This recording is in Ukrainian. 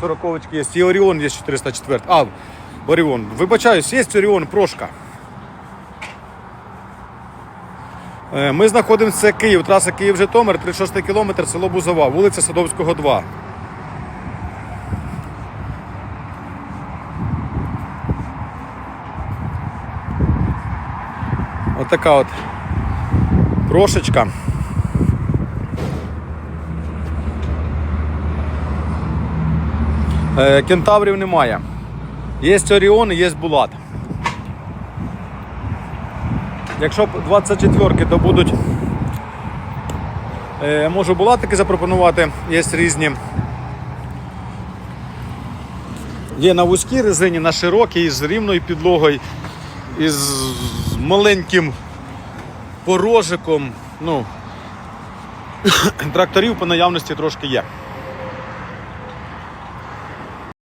Сороковочки є, і Оріон є 404. А, Оріон. Вибачаюсь, є Оріон Прошка. Е, Ми знаходимося Київ, траса Київ-Житомир, 36 кілометр, село Бузова, вулиця Садовського, 2. Отака от прошечка. Кентаврів немає. Є Оріон і є Булат. Якщо 24-ки, то будуть. Е, можу булатики запропонувати, є різні. Є на вузькій резині, на широкій, з рівною підлогою, із маленьким порожиком. Ну, тракторів по наявності трошки є.